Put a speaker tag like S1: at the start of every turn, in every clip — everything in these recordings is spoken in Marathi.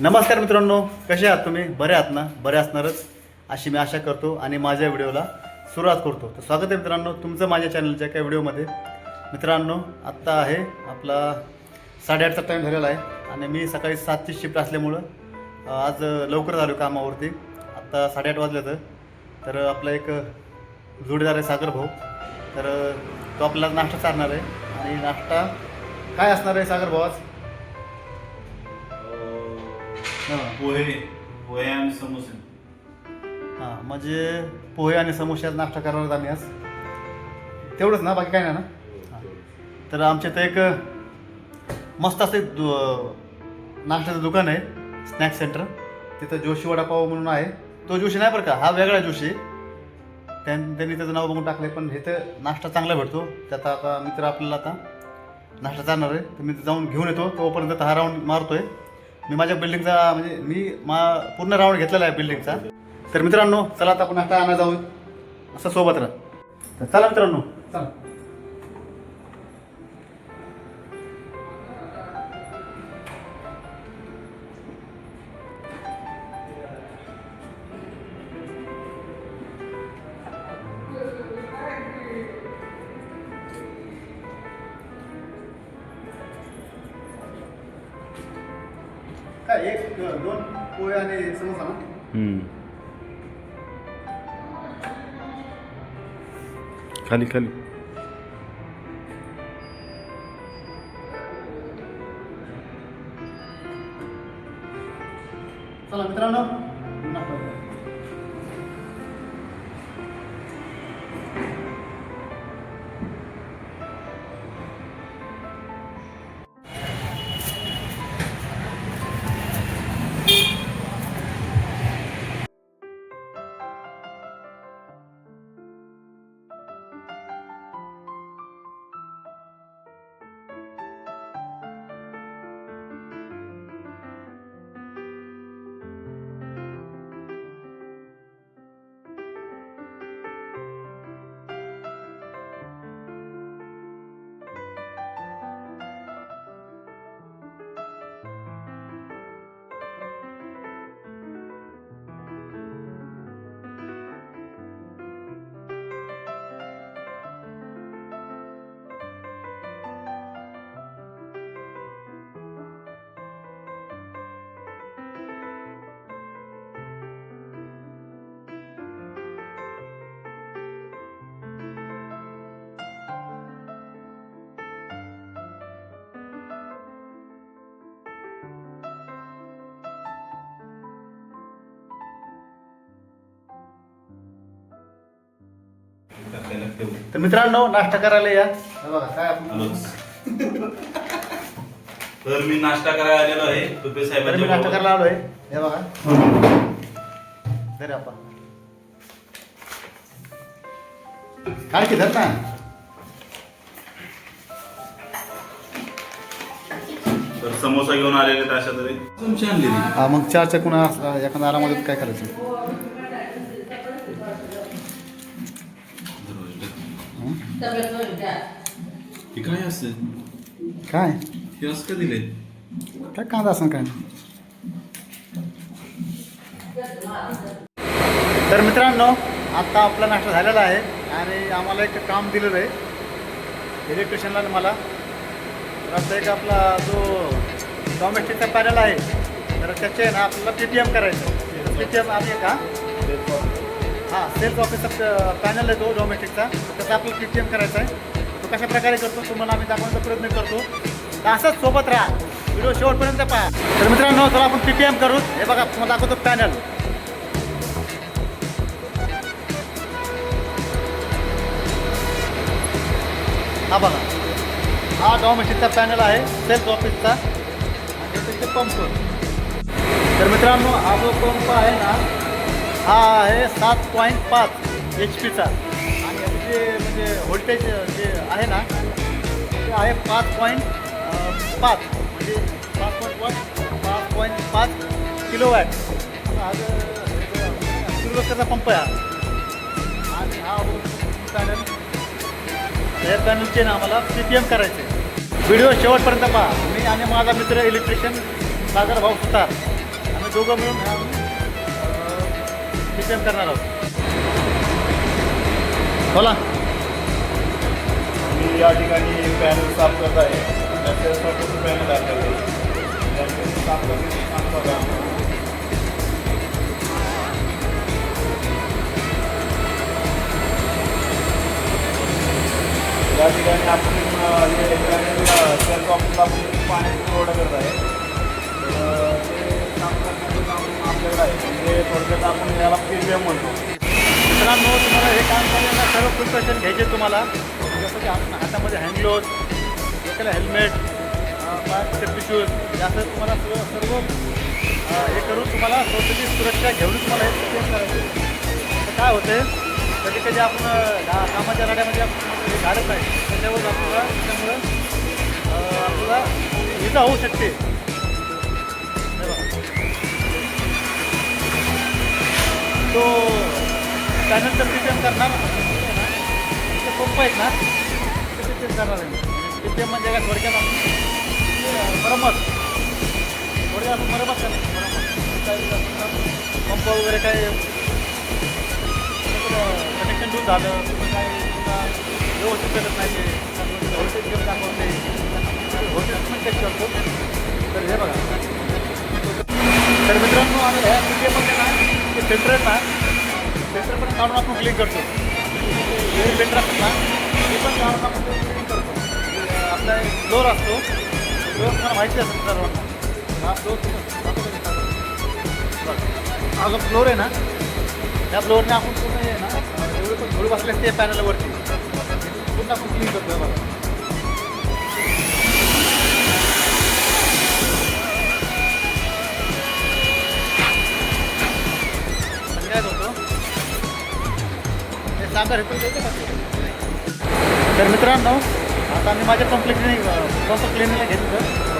S1: नमस्कार मित्रांनो कसे आहात तुम्ही? बरे आहात ना? बरे असणारच. अशी मी आशा करतो आणि माझ्या व्हिडिओला सुरुवात करतो. तर स्वागत आहे मित्रांनो तुमचं माझ्या चॅनलच्या एका व्हिडिओमध्ये. मित्रांनो आत्ता आहे आपला साडेआठचा टाईम झालेला आहे आणि मी सकाळी सातची शिफ्ट असल्यामुळं आज लवकर झालो कामावरती. आत्ता साडेआठ वाजले तर तर आपला एक जोडीदार आहे सागर भाऊ. तर तो आपला नाश्ता चालणार आहे. आणि नाश्ता काय असणार आहे सागर भाऊ आज?
S2: पोहे पोहे आणि समोसे.
S1: हां म्हणजे पोहे आणि समोश्याचा नाश्ता करणार आम्ही आज. तेवढंच ना बाकी काय नाही ना? हां. तर आमच्या इथं एक मस्त असं एक दु नाश्त्याचं दुकान आहे स्नॅक्स सेंटर. तिथं जोशी वडापाव म्हणून आहे. तो जोशी नाही बरं का हा वेगळा जोशी. त्यां त्यांनी त्याचं नाव बघून टाकलं पण इथं नाश्ता चांगला भेटतो. त्यात आता मित्र आपल्याला आता नाश्ता चालणार आहे. तर मी जाऊन घेऊन येतो. तोपर्यंत हा राऊंड मारतोय. मी माझ्या बिल्डिंगचा म्हणजे मी मा पूर्ण राऊंड घेतलेला आहे बिल्डिंगचा तर मित्रांनो चला आता आपण आता आणा जाऊ असं सोबत राहा. तर चला मित्रांनो. चला. दोन पोहे आणि समोसा ना
S2: खाली खाली.
S1: तर मित्रांनो नाश्ता करायला या. हे बघा काय आपण
S2: आलोच तर मी नाश्ता करायला आलेलो आहे. तुपे
S1: तर मी नाश्ता
S2: साहेबांच्या
S1: करायला आलोय. हे बघा. धर आपण. काय की धर ना.
S2: तर समोसा घेऊन आलेले आहेत अशा तरी तुमची आणलेली
S1: हा मग चार चकून एखाद्या आरामध्ये काय करायचं
S2: हे काय असतं
S1: काय?
S2: हे असं का दिले
S1: काय कांदा असं काय? तर मित्रांनो आत्ता आपला नाश्ता झालेला आहे आणि आम्हाला एक काम दिलेलं आहे. इलेक्ट्रिशियनला आणि मला. तर आता एक आपला जो डॉमेस्टिकचा पॅनल आहे तर त्याचे ना आपल्याला पी टी एम करायचं पी टी एम आहे का? हां सेल्स ऑफिसचा पॅनल आहे तो डॉमेस्टिकचा तर त्याचा आपल्याला पी टी एम करायचा आहे. तो कशा प्रकारे करतो तुम्हाला आम्ही दाखवण्याचा प्रयत्न करतो. तर असंच सोबत राहा. व्हिडिओ शेवटपर्यंत पहा. तर मित्रांनो चला आपण पी टी एम करू. हे बघा तुम्हाला दाखवतो पॅनल हा बघा. हा डॉमेस्टिकचा पॅनल आहे सेल्स ऑफिसचा आणि पंप तर मित्रांनो हा जो पंप आहे ना हा आहे सात पॉईंट पाच एच पीचा आणि जे म्हणजे व्होल्टेज जे आहे ना ते आहे पाच पॉईंट पाच. म्हणजे पाच पॉईंट पाच पाच पॉईंट पाच किलो वॅट हा जो किलोचा पंप आहे हा. आणि हा पॅनल हेअर पॅनलचे ना आम्हाला पी टी एम करायचे. व्हिडिओ शेवटपर्यंत पहा. मी आणि माझा मित्र इलेक्ट्रिशियन सागर भाऊ सुतार. दोघं मिळून टीपीएम करणार आहोत बोला
S2: मी या ठिकाणी पॅनल साफ़ करत आहे पॅनल साफ़ चालू या ठिकाणी आपण हे पॅनल सेल ऑफिसला आपण पाण्याची पुरवठा करत आहे थोडक्यात आपण याला प्रीमियम म्हणतो.
S1: मित्रांनो तुम्हाला हे काम करण्याला सर्व प्रिकॉशन घ्यायचे तुम्हाला. जसं की आपण हातामध्ये हँडग्लोज एकाला हेल्मेट सेफ्टी शूज यासह तुम्हाला सर्व सर्व हे करून तुम्हाला स्वतःची सुरक्षा घेऊन तुम्हाला हे PPM करायचे. तर काय होते कधी कधी आपण कामाच्या राड्यामध्ये आपण झाडत नाही. त्याच्यावर आपल्याला त्याच्यामुळं आपल्याला इजा होऊ शकते. तो त्यानंतर रिटर्न करणार ते सोपं आहेत ना? ते करणार आहे. पी म्हणजे काय थोडक्यात आपण मरमत थोडक्यात आपण मरमत करणार पंप वगैरे काय कनेक्शन दूर झालं. किंवा काय व्यवस्थित करत नाही ते. व्होल्टेज कमी दाखवते व्होल्टेज पण चेक करतो तर हे बघा. तर मित्रांनो आम्ही ह्या पी ना ते सेंटर आहेत ना? सेंटर पण काढून आपण क्लिक करतो. हे सेंटर असतात ना? ते पण काढून आपण क्लिक करतो. हे आपला फ्लोअर असतो. फ्लोअर तुम्हाला माहिती असेल सर्वांना हा फ्लोअर हा जो फ्लोअर आहे ना त्या फ्लोअरने आपण पूर्ण हे ना एवढे पण धूळ बसले ते पॅनलवरती पूर्ण आपण क्लिक करतो बघा. हे पण का? तर मित्रांनो आता मी माझ्या पंप कसं पंप क्लिनिंगला घेतलं.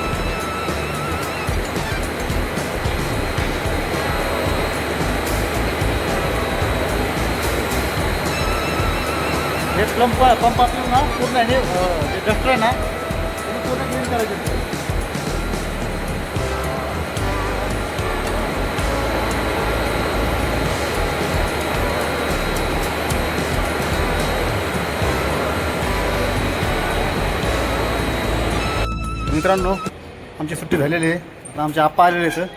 S1: हे प्लंप पंप आपल्याला ना पूर्ण हे जे डस्टर आहे ना पूर्ण क्लीन करायचं. मित्रांनो आमची सुट्टी झालेली आहे. आता आमचे आप्पा आलेले आहेत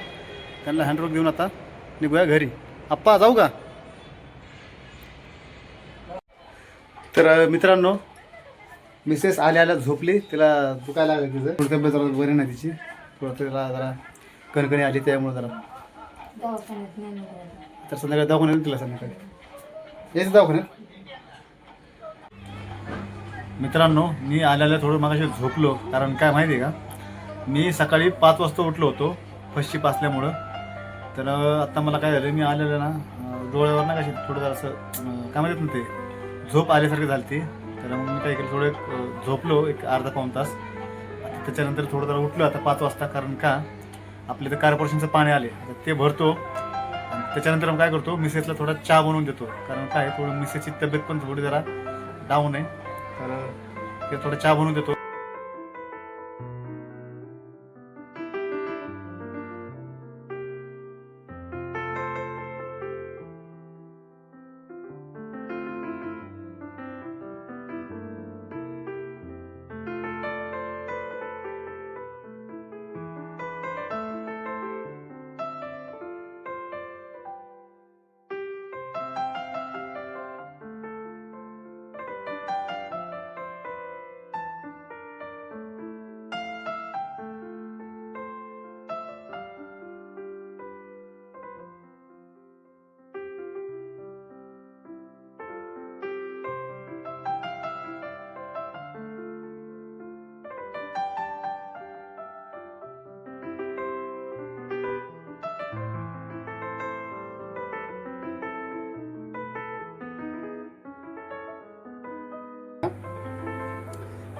S1: त्यांना हँडरोग देऊन आता निघूया घरी. आप्पा जाऊ का? तर मित्रांनो मिसेस आल्या आल्या झोपली. तिला दुखायला लागलं तिचं. थोडी तब्येत जरा बरी नाही तिची. थोडं तिला जरा कणकणी आली त्यामुळे जरा. तर संध्याकाळी दवाखान्यात तिला संध्याकाळी. यायचं दवाखान्यात? मित्रांनो मी आल्याला थोडं मागाशी झोपलो कारण काय माहिती आहे का? मी सकाळी पाच वाजता उठलो होतो फर्स्ट शिप असल्यामुळं. तर आत्ता मला काय झालं मी आलेलं ना डोळ्यावर ना कशी थोडं जरा असं काय म्हणतात ना ते झोप आल्यासारखी झाली ती तर मग मी काय केलं थोडं झोपलो एक अर्धा पाऊण तास. त्याच्यानंतर थोडं जरा उठलो आता पाच वाजता कारण का आपल्या इथं कार्पोरेशनचं पाणी आले ते भरतो आणि त्याच्यानंतर मग काय करतो मिसेसला थोडा चहा बनवून देतो. कारण काय थोडं मिसेसची तब्येत पण थोडी जरा डाऊन आहे. तर ते थोडं चहा बनवून देतो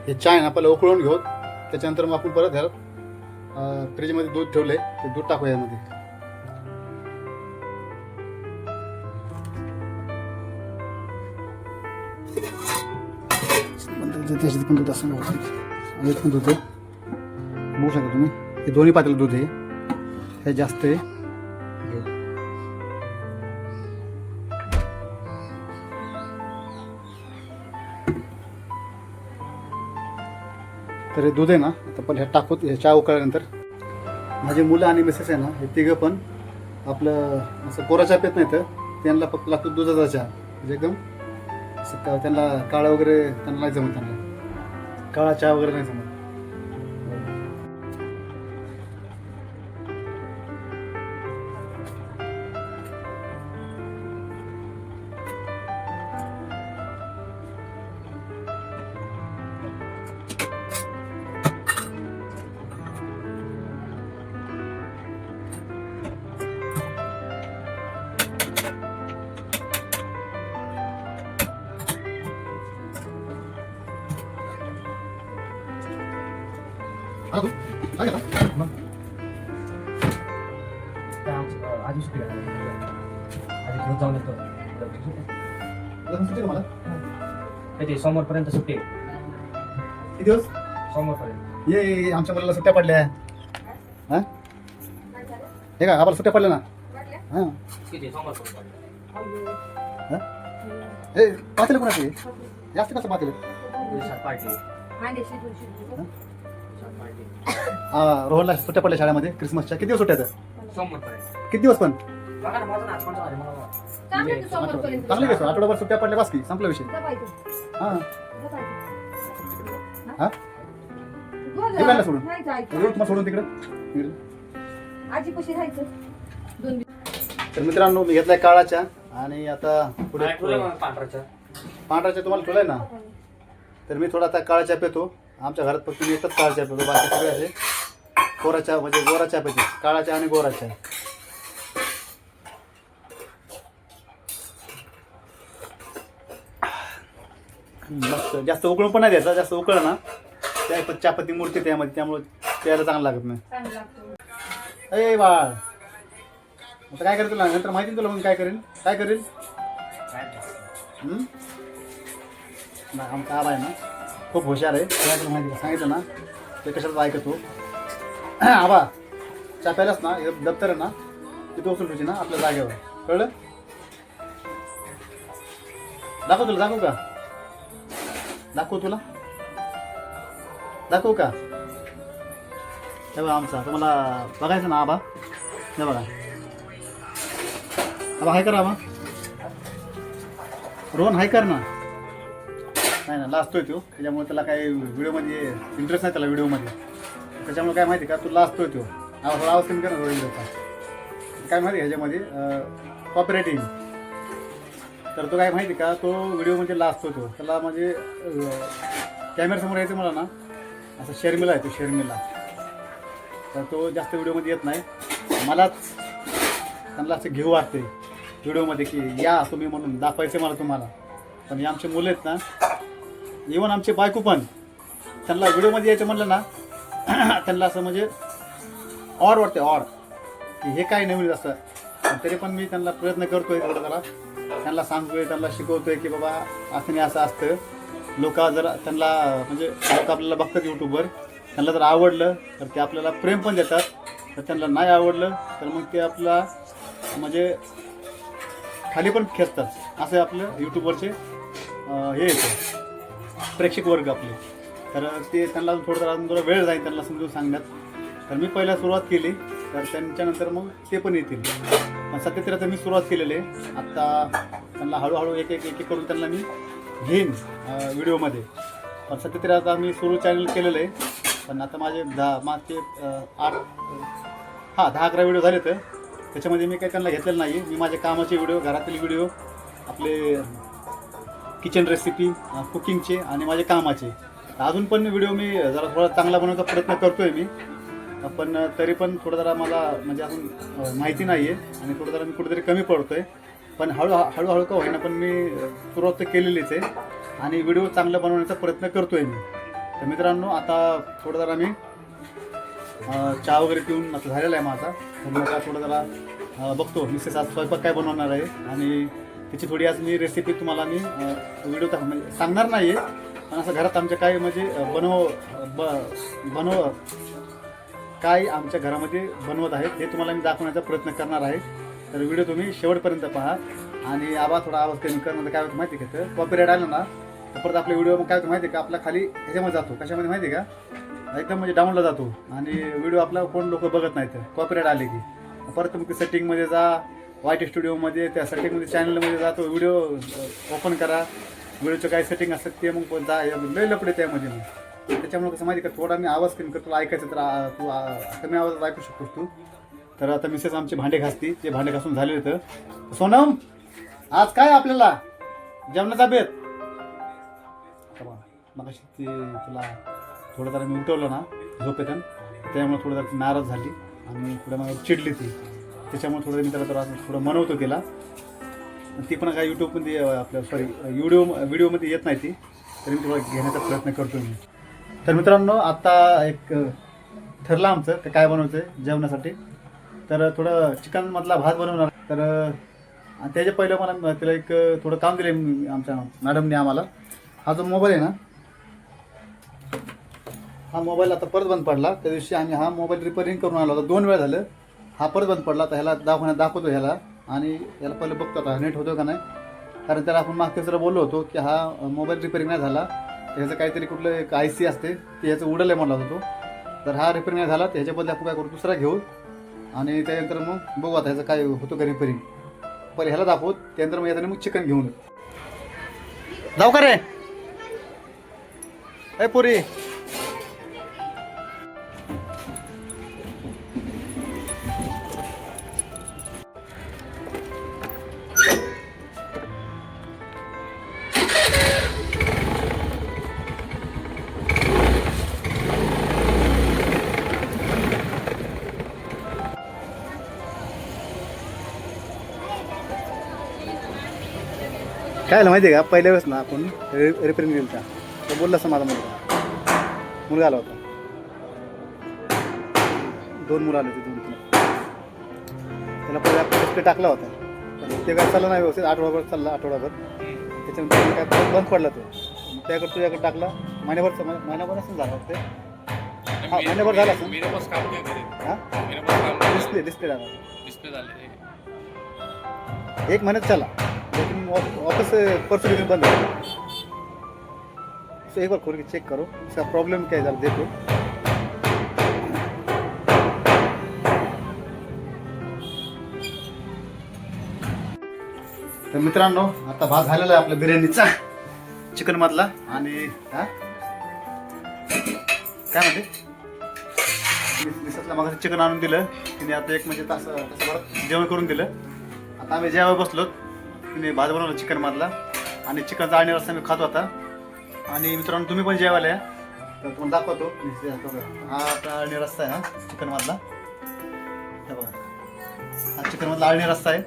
S1: हे चाय ना आपल्याला उकळून घेऊ. त्याच्यानंतर मग आपण परत ह्या फ्रीजमध्ये दूध ठेवले ते दूध टाकू यामध्ये. त्याच्यात पण दूध असं एक पण दूध आहे बघू शकता तुम्ही हे दोन्ही पातळी दूध आहे हे जास्त आहे. तर हे दूध आहे ना आता पण ह्या टाकू हे चहा उकळल्यानंतर. माझी मुलं आणि मिसेस आहे ना हे तिघं पण आपलं असं कोरा चहा पित नाही तर त्यांना फक्त लागतो दुधाचा चहा. म्हणजे एकदम असं का त्यांना काळा वगैरे त्यांना नाही जमत त्यांना. काळा चहा वगैरे नाही जमत.
S3: आधी सुट्टी आधी घेऊन जाऊन येतो
S1: लग्न सुट्टी का मला
S3: कधी सोमवारपर्यंत सुट्टी आहे.
S1: किती दिवस
S3: सोमवारपर्यंत
S1: ये ये, ये, आमच्या मुलाला सुट्ट्या पडल्या हा हे का आम्हाला सुट्ट्या पडल्या ना हां
S3: किती सोमवारपर्यंत
S1: ए पातेलं कोणाचे जास्त कसं पातेलं
S3: सात पार्टी सात
S1: हा रोहनला सुट्ट्या पडल्या शाळेमध्ये क्रिसमसच्या किती दिवस सुट्ट्या आहेत?
S3: सोमवारपर्यंत
S1: किती दिवस पण
S3: बघा ना माझं नाच पण झालं मला
S4: चांगलं तू.
S1: चांगले घेतो आठवडाभर सुट्ट्या पडल्या बस की संपला विषय
S4: जा बाई तू.
S1: हां
S4: जा बाई तू.
S1: हा. सोडून?
S4: नाही जायचं.
S1: सोडून तिकडं इकडं.
S4: आजी कशी राहायचं दोन दिवस
S1: तर मित्रांनो मी घेतलाय काळाच्या आणि आता पुढे
S3: पांढराच्या
S1: पांढराच्या तुम्हाला ठेवलाय ना तर मी थोडा आता काळा पितो आमच्या घरात फक्त मी एकच काळा चहा पितो बाकी सगळे असे कोराच्या म्हणजे गोरा चहा पिते काळाच्या आणि गोरा चहा मस्त. जास्त उकळून पण नाही द्यायचा जास्त उकळ ना त्या चहापत्ती मूर्ती त्यामध्ये त्यामुळे प्यायला चांगलं लागत नाही. अरे बाळ. आता काय करेल तुला नंतर माहिती ना तुला मग काय करेल काय करेल? नाही आमचा आहे ना खूप हुशार आहे. काय माहिती सांगितलं ना. ते कशाला ऐकतो आबा. चहा प्यायलाच ना? दप्तर आहे ना? तिथे उचलून ठेवायची ना? आपल्या जागेवर. कळलं? दाखव तुला दाखवू का? दाखवू तुला. दाखवू का? हे बघा आमचा. तुम्हाला बघायचं ना आबा? हे बघा. आबा हाय करा आबा. रोहन हाय कर ना. नाही ना लाजतोय तो. त्याच्यामुळे त्याला काही व्हिडिओमध्ये इंटरेस्ट नाही त्याला व्हिडिओमध्ये. त्याच्यामुळे काय माहिती का तू लाजतोय तो. थोडा आवाज कमी कर ना काय माहिती ह्याच्यामध्ये कॉपरेटिंग तर तो काय माहिती का तो व्हिडिओमध्ये लाजतो तो त्याला म्हणजे कॅमेऱ्यासमोर यायचं मला ना असं शर्मिला आहे तो शर्मिला. तर तो जास्त व्हिडिओमध्ये येत नाही. मलाच त्यांना असं घेऊ वाटते व्हिडिओमध्ये की या तुम्ही म्हणून दाखवायचं मला तुम्हाला. पण हे आमचे मुलं आहेत ना इवन आमचे बायको पण त्यांना व्हिडिओमध्ये यायचं म्हणलं ना त्यांना असं म्हणजे ऑर वाटते ऑर की हे काय नवीन असतं. तरी पण मी त्यांना प्रयत्न करतोय थोडं जरा. त्यांना सांगतोय त्यांना शिकवतोय की बाबा असं नाही असं असतं. लोक जर त्यांना म्हणजे लोक आपल्याला बघतात यूट्यूबवर त्यांना जर आवडलं तर ते आपल्याला प्रेम पण देतात. तर त्यांना नाही आवडलं तर मग ते आपला म्हणजे खाली पण खेचतात. असे आपलं यूट्यूबवरचे हे येतं. प्रेक्षक वर्ग आपले. तर ते त्यांना थोडं जरा अजून थोडा वेळ जाईल त्यांना समजून सांगण्यात. तर मी पहिला सुरुवात केली तर त्यांच्यानंतर मग ते पण येतील. पण सध्या मी सुरुवात केलेली आहे. आत्ता त्यांना हळूहळू एक एक एक एक करून त्यांना मी घेईन व्हिडिओमध्ये. पण सध्या आता मी सुरू चॅनल केलेलं आहे. पण आता माझे दहा मागचे आठ हां दहा अकरा व्हिडिओ झाले तर त्याच्यामध्ये मी काही त्यांना घेतलेलं नाही मी माझे कामाचे व्हिडिओ घरातील व्हिडिओ आपले किचन रेसिपी कुकिंगचे आणि माझे कामाचे. अजून पण व्हिडिओ मी जरा थोडा चांगला बनवायचा प्रयत्न करतोय मी. पण तरी पण थोडं जरा मला म्हणजे अजून माहिती नाही आहे आणि थोडं जरा मी कुठेतरी कमी पडतोय. पण हळू हळूहळू का होईना पण मी सुरुवात तर केलेलीच आहे. आणि व्हिडिओ चांगला बनवण्याचा प्रयत्न करतोय मी. तर मित्रांनो आता थोडं जरा मी चहा वगैरे पिऊन आता झालेला आहे माझा. तर आता थोडं जरा बघतो मिसेस आज स्वयंपाक काय बनवणार आहे. आणि त्याची थोडी आज मी रेसिपी तुम्हाला मी व्हिडिओ म्हणजे सांगणार नाही आहे पण असं घरात आमच्या काय म्हणजे बनव ब बनव काय आमच्या घरामध्ये बनवत आहेत हे तुम्हाला मी दाखवण्याचा प्रयत्न करणार आहे. तर व्हिडिओ तुम्ही शेवटपर्यंत पहा. आणि आवाज थोडा आवाज कमी कर म्हणजे काय होतं माहिती आहे का कॉपीराईट आलं ना तर परत आपले व्हिडिओ मग काय होतं माहिती आहे का? आपला खाली ह्याच्यामध्ये जातो. कशामध्ये माहिती आहे का? एकदम म्हणजे डाऊनला जातो. आणि व्हिडिओ आपला कोण लोक बघत नाहीत. कॉपीराईट आले की. परत तुम्ही सेटिंगमध्ये जा वाईट स्टुडिओमध्ये त्या सेटिंगमध्ये चॅनलमध्ये जा तो व्हिडिओ ओपन करा. व्हिडिओचं काय सेटिंग असतात ते मग कोणता म्हणजे लय लपडे त्यामध्ये मग. त्याच्यामुळे कसं माहिती का थोडा मी आवाज कमी करतो तुला ऐकायचं तर तू कमी आवाजात ऐकू शकतोस तू. तर आता मिसेस आमचे भांडे घासती ते भांडे घासून झाले तर सोनम आज काय आपल्याला? जेवणाचा बेत मग ते तुला थोडं जरा मी उठवलं ना झोपेतन. त्यामुळे थोडं जरा नाराज झाली आणि थोडं मला चिडली ती. त्याच्यामुळे थोडं मी त्याला जरा थोडं मनवतो तिला. ती पण काय यूट्यूबमध्ये आपल्या सॉरी व्हिडिओ व्हिडिओमध्ये येत नाही ती. तरी मी तुम्हाला घेण्याचा प्रयत्न करतो मी. तर मित्रांनो आता एक ठरलं आमचं ते काय बनवायचं आहे जेवणासाठी. तर थोडं चिकनमधला भात बनवणार. तर आणि त्याच्या पहिलं मला तिला एक थोडं काम दिलं आमच्या मॅडमने आम्हाला. हा जो मोबाईल आहे ना हा मोबाईल आता परत बंद पडला. त्या दिवशी आम्ही हा मोबाईल रिपेअरिंग करून आलो होता. दोन वेळा झालं. हा परत बंद पडला. तर ह्याला दाखवण्यात दाखवतो ह्याला. आणि याला पहिले बघतो आता नेट होतो का नाही? कारण त्याला आपण मागच्या जरा बोललो होतो की हा मोबाईल रिपेअरिंग नाही झाला ह्याचं काहीतरी कुठलं एक आय सी असते ते ह्याचं उडलं आहे म्हणला होतो तर हा रिपेअरिंग नाही झाला तर ह्याच्याबद्दल आपण काय करू दुसरा घेऊ. आणि त्यानंतर मग बघू आता ह्याचं काय होतं का रिपेअरिंग पहिले ह्याला दाखवू त्यानंतर मग याच्याने मग चिकन घेऊन. जाऊ का रे? ए पुरी. काय झालं माहिती आहे का? पहिल्या वेळेस ना आपण रिपेअरिंग दिलं तो बोलला असं माझा मुलगा. मुलगा आला होता. दोन मुलं आले होते दोन तीन. त्याला पहिले डिस्प्ले टाकला होता. पण ते काय चाललं नाही व्यवस्थित. आठवडाभर चालला आठवडाभर. त्याच्यानंतर काय परत बंद पडला तो. मग त्याकडे तुझ्याकडे टाकला. महिन्याभर महिन्याभर असेल झाला ते. हा महिन्याभर झाला हा?
S5: काम
S1: डिस्प्ले डिस्प्ले
S5: डाले
S1: एक महिन्यात चला. लेकिन वापस परसों के दिन बंद है। तो एक बार खोल के चेक करो इसका प्रॉब्लम क्या है जरा देखो। तर मित्रांनो आता भात झालेला आहे आपल्या बिर्याणीचा चिकन मधला. आणि हा? काय म्हणते? मिसतला मग चिकन आणून दिलं. तिने आता एक म्हणजे तास तासाभरात जेवण करून दिलं. आता आम्ही जेव्हा बसलो तिने भात बनवला चिकन मधला. आणि चिकनचा आणि रस्ता मी खातो आता आणि मित्रांनो तुम्ही पण जेवायला या. तर तुम्हाला दाखवतो. हा आपला रस्ता आहे हा चिकन मधला. हे बघा. हा चिकन मधला आळणी रस्ता आहे.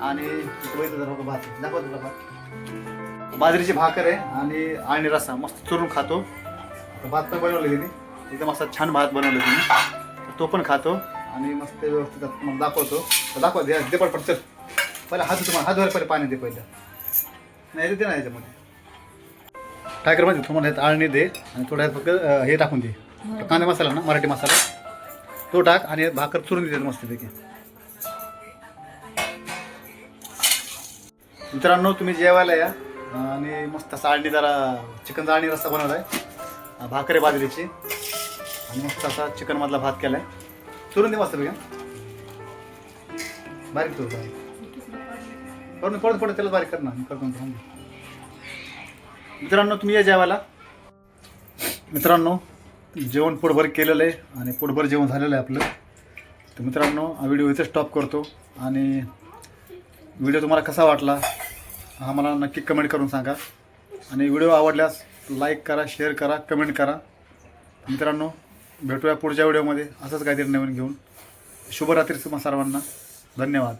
S1: आणि बघितलं भात दाखवा तुला भात. बाजरीची भाकर आहे आणि आळणी रस्सा. मस्त चुरून खातो. भात पण बनवलं तिने. एकदम असा छान भात बनवलं तिने. तो पण खातो. आणि मस्त व्यवस्थित मग दाखवतो. तर दाखवा दे दे पटपट चल. पहिला हात तुम्हाला हात धुवायला पहिले पाणी दे पहिलं. नाही दे ना याच्यामध्ये. काय कर माहिती तुम्हाला ह्यात आळणी दे आणि थोड्या फक्त अं, हे टाकून दे. कांदा मसाला ना मराठी मसाला. तो टाक आणि भाकर चुरून दे मस्तपैकी मित्रांनो तुम्ही जेवायला या. आणि मस्त असा आळणी जरा चिकनचा आळणी रस्सा बनवला आहे. भाकरे बाजरीची. आणि मस्त असा चिकन मधला भात केलाय. चुरून दे मस्त पैकी बारीक चुर बारीक करून पडत पडत त्याला बारीक करणार मी करतो मित्रांनो तुम्ही या जेवायला. मित्रांनो जेवण पोटभर केलेलं आहे आणि पोटभर जेवण झालेलं आहे आपलं. तर मित्रांनो हा व्हिडिओ इथे स्टॉप करतो आणि व्हिडिओ तुम्हाला कसा वाटला हा मला नक्की कमेंट करून सांगा. आणि व्हिडिओ आवडल्यास लाईक करा शेअर करा कमेंट करा. मित्रांनो भेटूया पुढच्या व्हिडिओमध्ये. असंच काहीतरी नवीन घेऊन. शुभरात्री सर्वांना. धन्यवाद.